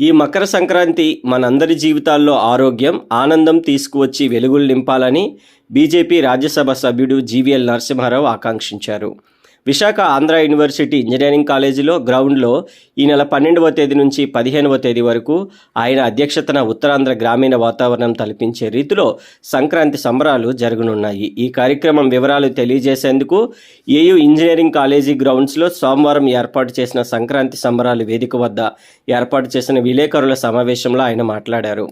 ఈ మకర సంక్రాంతి మనందరి జీవితాల్లో ఆరోగ్యం ఆనందం తీసుకువచ్చి వెలుగులు నింపాలని బీజేపీ రాజ్యసభ సభ్యుడు జీవీఎల్ నరసింహారావు ఆకాంక్షించారు. విశాఖ ఆంధ్ర యూనివర్సిటీ ఇంజనీరింగ్ కాలేజీలో గ్రౌండ్లో ఈ నెల పన్నెండవ తేదీ నుంచి పదిహేనవ తేదీ వరకు ఆయన అధ్యక్షతన ఉత్తరాంధ్ర గ్రామీణ వాతావరణం తలపించే రీతిలో సంక్రాంతి సంబరాలు జరగనున్నాయి. ఈ కార్యక్రమం వివరాలు తెలియజేసేందుకు ఏయూ ఇంజనీరింగ్ కాలేజీ గ్రౌండ్స్లో సోమవారం ఏర్పాటు చేసిన సంక్రాంతి సంబరాలు వేదిక వద్ద ఏర్పాటు చేసిన విలేకరుల సమావేశంలో ఆయన మాట్లాడారు.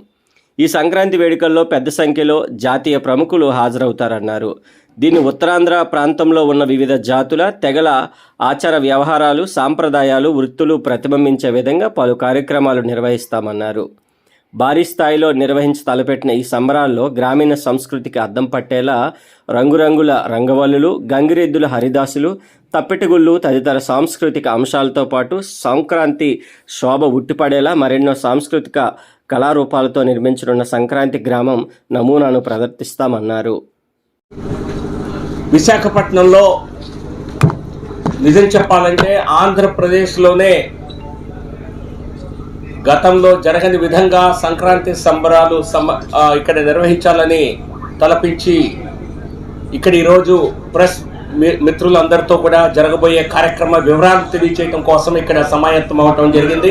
ఈ సంక్రాంతి వేడుకల్లో పెద్ద సంఖ్యలో జాతీయ ప్రముఖులు హాజరవుతారన్నారు. దీన్ని ఉత్తరాంధ్ర ప్రాంతంలో ఉన్న వివిధ జాతుల తెగల ఆచార వ్యవహారాలు సాంప్రదాయాలు వృత్తులు ప్రతిబింబించే విధంగా పలు కార్యక్రమాలు నిర్వహిస్తామన్నారు. భారీ స్థాయిలో నిర్వహించి తలపెట్టిన ఈ సంబరాల్లో గ్రామీణ సంస్కృతికి అద్దం పట్టేలా రంగురంగుల రంగవల్లులు గంగిరెద్దుల హరిదాసులు తప్పెటగుళ్ళు తదితర సాంస్కృతిక అంశాలతో పాటు సంక్రాంతి శోభ ఉట్టిపడేలా మరెన్నో సాంస్కృతిక కళారూపాలతో నిర్మించనున్న సంక్రాంతి గ్రామం నమూనాను ప్రదర్శిస్తామన్నారు. విశాఖపట్నంలో నిజం చెప్పాలంటే ఆంధ్రప్రదేశ్లోనే గతంలో జరగని విధంగా సంక్రాంతి సంబరాలు సమ ఇక్కడ నిర్వహించాలని తలపించి ఇక్కడ ఈరోజు ప్రెస్ మి- మిత్రులందరితో కూడా జరగబోయే కార్యక్రమ వివరాలు తెలియచేయడం కోసం ఇక్కడ సమాయత్తం అవటం జరిగింది.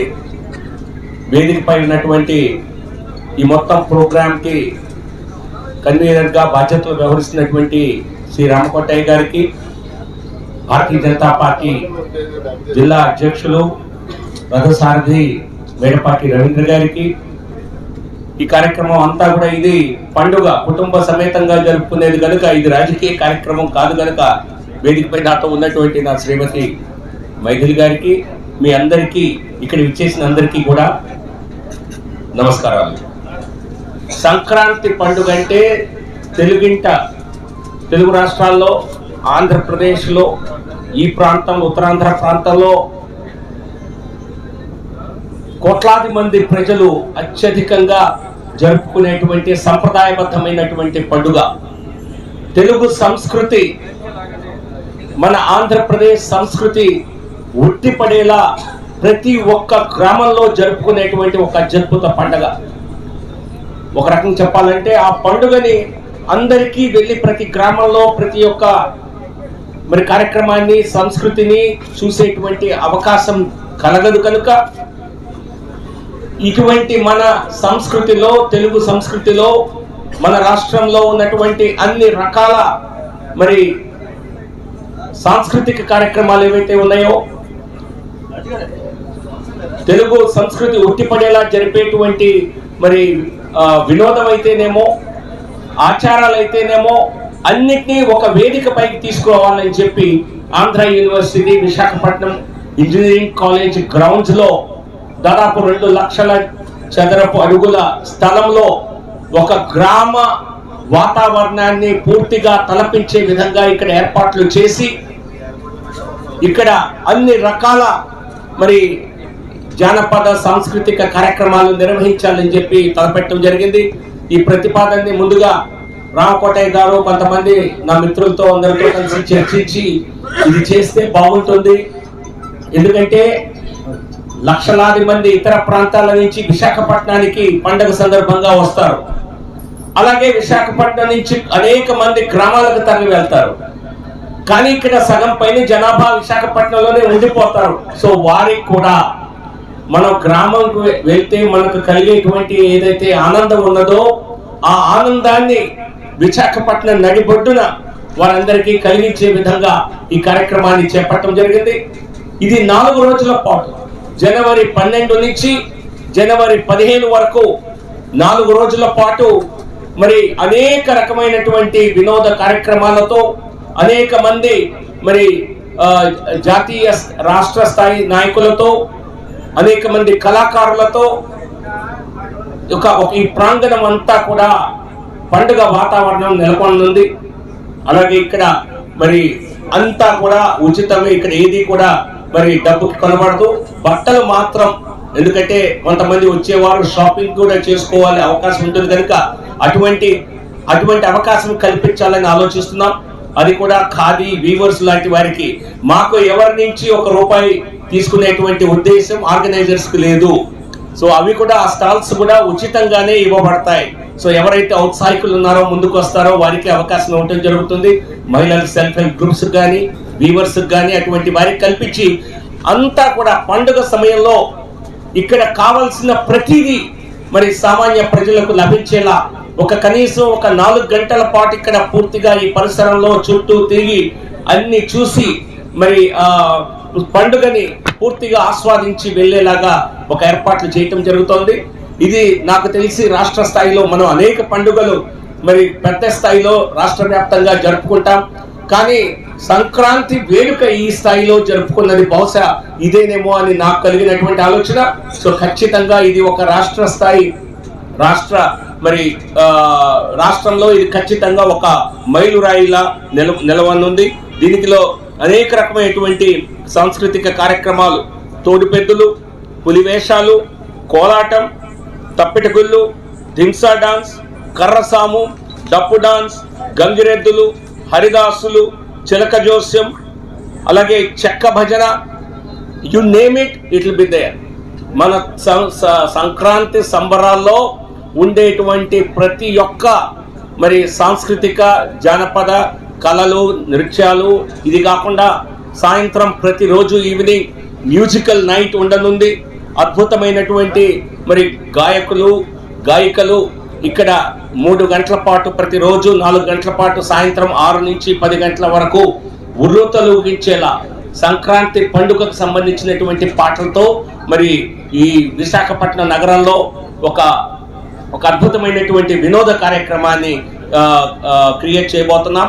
వేదికపై ఉన్నటువంటి ఈ మొత్తం ప్రోగ్రాంకి కన్వీనర్గా బాధ్యతలు వ్యవహరిస్తున్నటువంటి శ్రీ రామకోటయ్య గారికి భారతీయ జనతా పార్టీ జిల్లా అధ్యక్షులు రథసారథి మేడపాటి రవీంద్ర గారికి. ఈ కార్యక్రమం అంతా కూడా ఇది పండుగ కుటుంబ సమేతంగా జరుపుకునేది కనుక ఇది రాజకీయ కార్యక్రమం కాదు కనుక వేదికపై నాతో ఉన్నటువంటి నా శ్రీమతి మైథిలి గారికి మీ అందరికీ ఇక్కడ విచ్చేసిన అందరికీ కూడా నమస్కారాలు. సంక్రాంతి పండుగ అంటే తెలుగింట తెలుగు రాష్ట్రాల్లో ఆంధ్రప్రదేశ్లో ఈ ప్రాంతం ఉత్తరాంధ్ర ప్రాంతంలో కోట్లాది మంది ప్రజలు అత్యధికంగా జరుపుకునేటువంటి సంప్రదాయబద్ధమైనటువంటి పండుగ. తెలుగు సంస్కృతి మన ఆంధ్రప్రదేశ్ సంస్కృతి ఉట్టిపడేలా ప్రతి ఒక్క గ్రామంలో జరుపుకునేటువంటి ఒక అత్యద్భుత పండుగ. ఒక రకం చెప్పాలంటే ఆ పండుగని అందరికీ వెళ్ళి ప్రతి గ్రామంలో ప్రతి ఒక్క మరి కార్యక్రమాన్ని సంస్కృతిని చూసేటువంటి అవకాశం కలగదు కనుక ఇటువంటి మన సంస్కృతిలో తెలుగు సంస్కృతిలో మన రాష్ట్రంలో ఉన్నటువంటి అన్ని రకాల మరి సాంస్కృతిక కార్యక్రమాలు ఏవైతే ఉన్నాయో తెలుగు సంస్కృతి ఉట్టిపడేలా జరిపేటువంటి మరి వినోదం అయితేనేమో ఆచారాలు అయితేనేమో అన్నిటినీ ఒక వేదిక పైకి తీసుకురావాలని చెప్పి Andhra university Visakhapatnam engineering college గ్రౌండ్స్లో దాదాపు రెండు లక్షల చదరపు అడుగుల స్థలంలో ఒక గ్రామ వాతావరణాన్ని పూర్తిగా తలపించే విధంగా ఇక్కడ ఏర్పాట్లు చేసి ఇక్కడ అన్ని రకాల మరి జానపద సాంస్కృతిక కార్యక్రమాలు నిర్వహించాలని చెప్పి తలపెట్టడం జరిగింది. ఈ ప్రతిపాదనని ముందుగా రామకోటయ్య గారు కొంతమంది నా మిత్రులతో అందరితో కలిసి చర్చించి ఇది చేస్తే బాగుంటుంది. ఎందుకంటే లక్షలాది మంది ఇతర ప్రాంతాల నుంచి విశాఖపట్నానికి పండగ సందర్భంగా వస్తారు. అలాగే విశాఖపట్నం నుంచి అనేక మంది గ్రామాలకు తరలి వెళ్తారు. కానీ ఇక్కడ సగం పైన జనాభా విశాఖపట్నంలోనే ఉండిపోతారు. సో వారికి కూడా మనం గ్రామంకు వెళ్తే మనకు కలిగేటువంటి ఏదైతే ఆనందం ఉన్నదో ఆ ఆనందాన్ని విశాఖపట్నం నడిబొడ్డున వారందరికీ కలిగించే విధంగా ఈ కార్యక్రమాన్ని చేపట్టడం జరిగింది. ఇది నాలుగు రోజుల పాటు జనవరి పన్నెండు నుంచి జనవరి పదిహేను వరకు నాలుగు రోజుల పాటు మరి అనేక రకమైనటువంటి వినోద కార్యక్రమాలతో అనేక మంది మరి ఆ, జాతీయ రాష్ట్ర స్థాయి నాయకులతో అనేక మంది కళాకారులతో ఒక ఒక ఈ ప్రాంగణం అంతా కూడా పండుగ వాతావరణం నెలకొంది. అలాగే ఇక్కడ మరి అంతా కూడా ఉచితమే ఇక్కడ ఏది కూడా మరి డబ్బుకి కొనబడదు. బట్టలు మాత్రం ఎందుకంటే కొంతమంది వచ్చేవారు షాపింగ్ కూడా చేసుకోవాలి అవకాశం ఉంటుంది కనుక అటువంటి అటువంటి అవకాశం కల్పించాలని ఆలోచిస్తున్నాం. అది కూడా ఖాదీ వీవర్స్ లాంటి వారికి మాకు ఎవరి నుంచి ఒక రూపాయి తీసుకునేటువంటి ఉద్దేశం ఆర్గనైజర్స్కి లేదు. సో అవి కూడా ఆ స్టాల్స్ కూడా ఉచితంగానే ఇవ్వబడతాయి. సో ఎవరైతే ఔత్సాహికులు ఉన్నారో ముందుకు వస్తారో వారికి అవకాశం ఇవ్వటం జరుగుతుంది. మహిళల సెల్ఫ్ హెల్ప్ గ్రూప్స్ కానీ వీవర్స్ కానీ అటువంటి వారికి కల్పించి అంతా కూడా పండుగ సమయంలో ఇక్కడ కావలసిన ప్రతిదీ మరి సామాన్య ప్రజలకు లభించేలా ఒక కనీసం ఒక నాలుగు గంటల పాటు ఇక్కడ పూర్తిగా ఈ పరిసరంలో చుట్టూ తిరిగి అన్ని చూసి మరి పండుగని పూర్తిగా ఆస్వాదించి వెళ్ళేలాగా ఒక ఏర్పాట్లు చేయటం జరుగుతోంది. ఇది నాకు తెలిసి రాష్ట్ర స్థాయిలో మనం అనేక పండుగలు మరి పెద్ద స్థాయిలో రాష్ట్ర వ్యాప్తంగా జరుపుకుంటాం. కానీ సంక్రాంతి వేడుక ఈ స్థాయిలో జరుపుకున్నది బహుశా ఇదేనేమో అని నాకు కలిగినటువంటి ఆలోచన. సో ఖచ్చితంగా ఇది ఒక రాష్ట్ర స్థాయి రాష్ట్ర మరి రాష్ట్రంలో ఇది ఖచ్చితంగా ఒక మైలురాయిలా నిల నిలవనుంది. దీనికిలో అనేక రకమైనటువంటి సాంస్కృతిక కార్యక్రమాలు తోడుపెద్దులు పులివేషాలు కోలాటం తప్పెటగుళ్ళు ధింసా డాన్స్ కర్రసాము డప్పు డాన్స్ గంగిరెద్దులు హరిదాసులు చిలక జోస్యం అలాగే చెక్క భజన you name it it will be there మన సం- సంక్రాంతి సంబరాల్లో ఉండేటువంటి ప్రతి ఒక్క మరి సాంస్కృతిక జానపద కళలు నృత్యాలు ఇది కాకుండా సాయంత్రం ప్రతిరోజు ఈవినింగ్ మ్యూజికల్ నైట్ ఉండనుంది. అద్భుతమైనటువంటి మరి గాయకులు గాయికలు ఇక్కడ మూడు గంటల పాటు ప్రతిరోజు నాలుగు గంటల పాటు సాయంత్రం ఆరు నుంచి పది గంటల వరకు ఉర్రూతలూగించేలా సంక్రాంతి పండుగకు సంబంధించినటువంటి పాటలతో మరి ఈ విశాఖపట్నం నగరంలో ఒక ఒక అద్భుతమైనటువంటి వినోద కార్యక్రమాన్ని క్రియేట్ చేయబోతున్నాం.